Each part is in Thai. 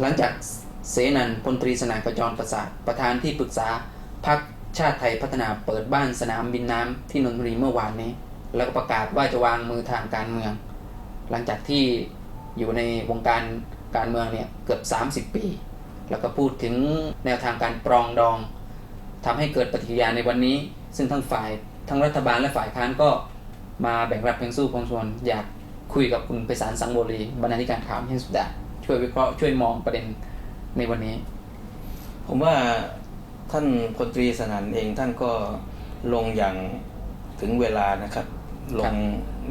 หลังจากเสนันพลตรีสนานกระจรประสาทประธานที่ปรึกษาพักชาติไทยพัฒนาเปิดบ้านสนามบินน้ำที่นนทบุรีเมื่อวานนี้ แล้วก็ประกาศว่าจะวางมือทางการเมือง หลังจากที่อยู่ในวงการการเมืองเนี่ยเกือบ 30 ปี แล้วก็พูดถึงแนวทางการปรองดองทำให้เกิดปฏิกิริยาในวันนี้ ซึ่งทั้งฝ่ายทั้งรัฐบาลและฝ่ายค้านก็มาแบ่งรับแบ่งสู้พงชวนอยากคุยกับคุณไพศาลสังโบรีบรรณาธิการข่าวที่สุดา ช่วยวิเคราะห์ช่วยมองประเด็นในวันนี้ ผมว่าท่านพลตรีสนั่นเองท่านก็ลงอย่างถึงเวลานะครับลครังบ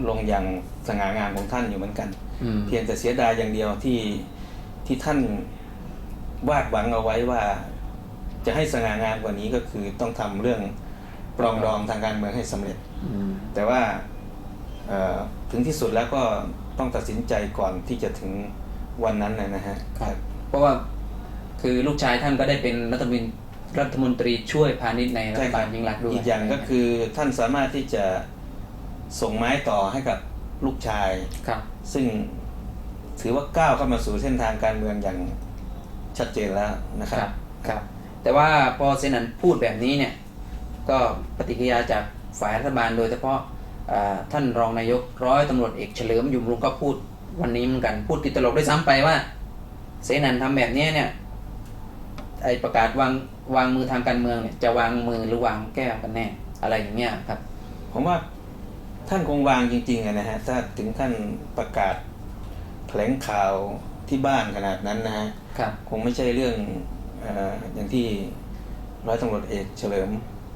ลงอย่างสง่างามของท่านอยู่เหมือนกันอืมเพียงแต่เสียดายอย่างเดียวที่ที่ท่านวาดหวังเอาไว้ว่า จะให้สง่างามกว่านี้ก็คือต้องทำเรื่องปรองดองทางการเมืองให้สำเร็จอืมแต่ว่าเอ่อถึงที่สุดแล้วก็ต้องตัดสินใจก่อนที่จะถึง วันนั้นนะนะฮะครับเพราะว่าคือลูกชายท่านก็ได้เป็นรัฐมนตรีรัฐมนตรีช่วยพาณิชย์ในรัฐบาลยิ่งรักษณ์ด้วยอีกอย่างก็คือท่านสามารถที่จะส่งไม้ต่อให้กับลูกชายครับ ซึ่งถือว่าก้าวเข้ามาสู่เส้นทางการเมืองอย่างชัดเจนแล้วนะคครัรับบครับ แต่ว่าพอเซนันพูดแบบนี้เนี่ย ก็ปฏิกิริยาจากฝ่ายรัฐบาลโดยเฉพาะอ่าท่านรองนายกร้อยตำรวจเอกเฉลิมยุมรุงก็พูด วันนี้เหมือนกันพูดติดตลกด้วยซ้ำไปว่า เสนันทำแบบเนี้ยเนี่ยไอประกาศวางวางมือทางการเมืองเนี่ยจะวางมือหรือวางแก้วกันแน่อะไรอย่างเงี้ยครับ ผมว่าท่านคงวางจริงๆอะนะฮะถ้าถึงท่านประกาศแถลงข่าวที่บ้านขนาดนั้นนะฮะครับคงไม่ใช่เรื่องเอออย่างที่ร้อยตำรวจเอกเฉลิม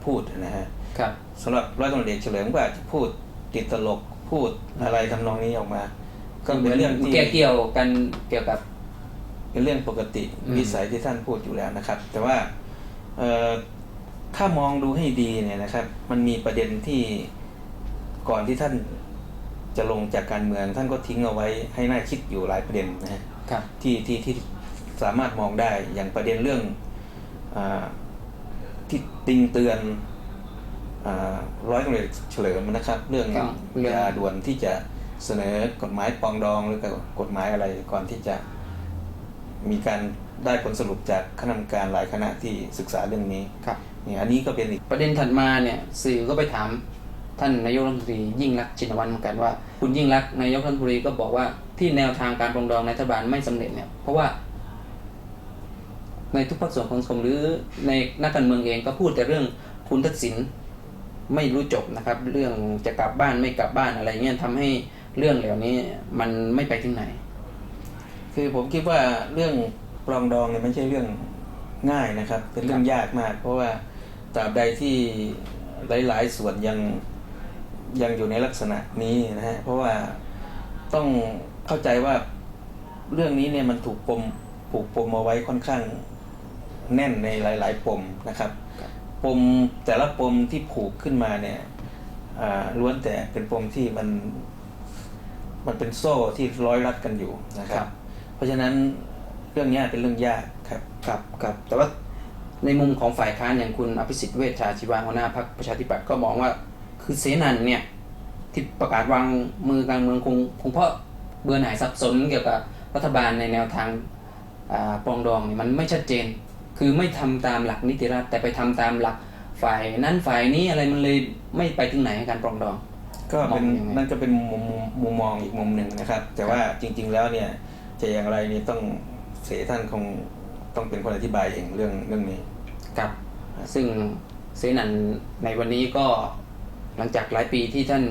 พูดนะฮะครับสำหรับร้อยตำรวจเอกเฉลิมก็อาจจะพูดติดตลกพูดอะไรทำนองนี้ออกมา ก็เป็นเรื่องที่เกี่ยวเกี่ยวกันเกี่ยวกับ เป็นเรื่องปกติอืมวิสัยที่ท่านพูดอยู่แล้วนะครับ แต่ว่าเอ่อถ้ามองดูให้ดีเนี่ยนะครับ มันมีประเด็นที่ก่อนที่ท่านจะลงจากการเมือง ท่านก็ทิ้งเอาไว้ให้น่าคิดอยู่หลายประเด็นนะฮะครับที่ที่ที่สามารถมองได้อย่างประเด็นเรื่องอาที่ติงเตือนอาร้อยตำรวจเอกเฉลิมนะครับเรื่องครับ เรื่องยาด่วนที่จะ เสนอกฎหมายปรองดองหรือกับกฎหมายอะไรก่อนที่จะมีการได้ผลสรุปจากคณะกรรมการหลายคณะที่ศึกษาเรื่องนี้ครับเนี่ยอันนี้ก็เป็นอีกประเด็นถัดมาเนี่ยสื่อก็ไปถามท่านนายกรัฐมนตรียิ่งรักษณ์ชินวัตรเหมือนกันว่า คุณยิ่งรักษณ์นายกรัฐมนตรีก็บอกว่าที่แนวทางการปรองดองในรัฐบาลไม่สำเร็จเนี่ยเพราะว่า ในทุกภาคส่วนของสังคมหรือในนักการเมืองเองก็พูดแต่เรื่องคุณทักษิณไม่รู้จบนะครับ เรื่องจะกลับบ้านไม่กลับบ้านอะไรเงี้ยทำให้ เรื่องเหล่านี้มันไม่ไปถึงไหน คือผมคิดว่าเรื่องปรองดองเนี่ยไม่ใช่เรื่องง่ายนะครับ เป็นเรื่องยากมาก เพราะว่าตราบใดที่หลาย ๆ ส่วนยังยังอยู่ในลักษณะนี้นะฮะเพราะว่าต้องเข้าใจว่าเรื่องนี้เนี่ยมันถูกปมผูกปมเอาไว้ค่อนข้างแน่นในหลาย ๆ ปมนะครับ ปมแต่ละปมที่ผูกขึ้นมาเนี่ยล้วนแต่เป็นปมที่มัน มันเป็นโซ่ที่ร้อยรัดกันอยู่นะครับ เพราะฉะนั้นเรื่องเนี้ยเป็นเรื่องยากครับครับครับแต่ว่าในมุมของฝ่ายค้านอย่างคุณอภิสิทธิ์เวชชาชีวาหัวหน้าพรรคประชาธิปัตย์ก็มองว่า คือเสนันเนี่ยที่ประกาศวางมือการเมืองคงคงเพราะเบื่อหน่ายสับสนเกี่ยวกับรัฐบาลในแนวทางอ่าปรองดองเนี่ยมันไม่ชัดเจน คือไม่ทำตามหลักนิติรัฐแต่ไปทำตามหลักฝ่ายนั้นฝ่ายนี้อะไรมันเลยไม่ไปถึงไหนการปรองดอง ก็เป็นมองยังไง นั่นก็เป็นมุมมุมมองอีกมุมหนึ่งนะครับ แต่ว่าจริง ๆ แล้วเนี่ยจะอย่างไรนี่ต้องเสท่านคงต้องเป็นคนอธิบายเองเรื่องเรื่องนี้ ครับซึ่งเสนันในวันนี้ก็หลังจากหลายปีที่ท่าน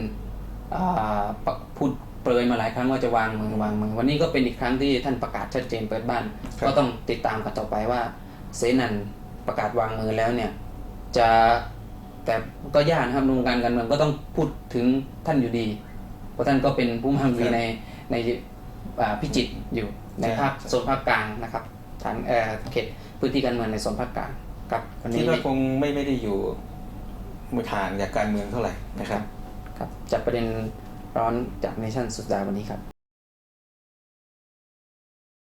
อ่าปะพูดเปรยมาหลายครั้งว่าจะวางมือวางมือวันนี้ก็เป็นอีกครั้งที่ท่านประกาศชัดเจนเปิดบ้าน ครับ ก็ต้องติดตามกันต่อไปว่าเสนันประกาศวางมือแล้วเนี่ยจะ แต่ก็ยากนะครับในวงการการเมืองก็ต้องพูดถึงท่านอยู่ดี เพราะท่านก็เป็นผู้มังมีในในอ่าพิจิตรอยู่ในภาคโซนภาคกลางนะครับฐานเอ่อเขตพื้นที่การเมืองในโซนภาคกลางครับวันคินี้ดว่าคงไม่ไม่ได้อยู่มือทางจากการเมืองเท่าไหร่นะครับ ครับจากประเด็นร้อนจากเนชั่นสุดสัปดาห์วันนี้ครับ